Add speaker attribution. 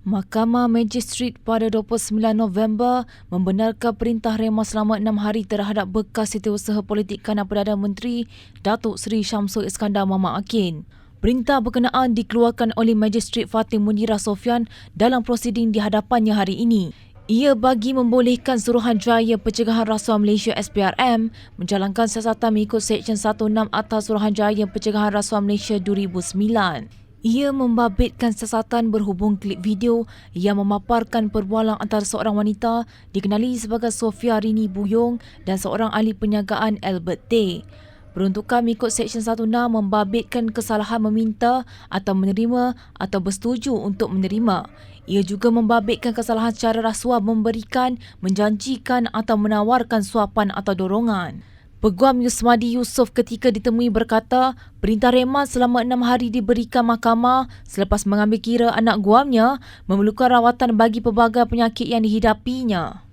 Speaker 1: Mahkamah Magistrate pada 29 November membenarkan perintah rema selama enam hari terhadap bekas setiausaha politik kanan Perdana Menteri Datuk Seri Syamsul Iskandar Muhammad Akin. Perintah berkenaan dikeluarkan oleh Magistrate Fatim Munira Sofian dalam prosiding di hadapannya hari ini. Ia bagi membolehkan Suruhanjaya Pencegahan Rasuah Malaysia SPRM menjalankan siasatan mengikut Seksyen 16 atas Suruhanjaya Pencegahan Rasuah Malaysia 2009. Ia membabitkan siasatan berhubung klip video yang memaparkan perbualan antara seorang wanita dikenali sebagai Sofia Rini Buyong dan seorang ahli penyagaan Albert Tay. Peruntukan mengikut Seksyen 16 membabitkan kesalahan meminta atau menerima atau bersetuju untuk menerima. Ia juga membabitkan kesalahan secara rasuah memberikan, menjanjikan atau menawarkan suapan atau dorongan. Peguam Yusmadi Yusof ketika ditemui berkata, perintah reman selama enam hari diberikan mahkamah selepas mengambil kira anak guamnya memerlukan rawatan bagi pelbagai penyakit yang dihidapinya.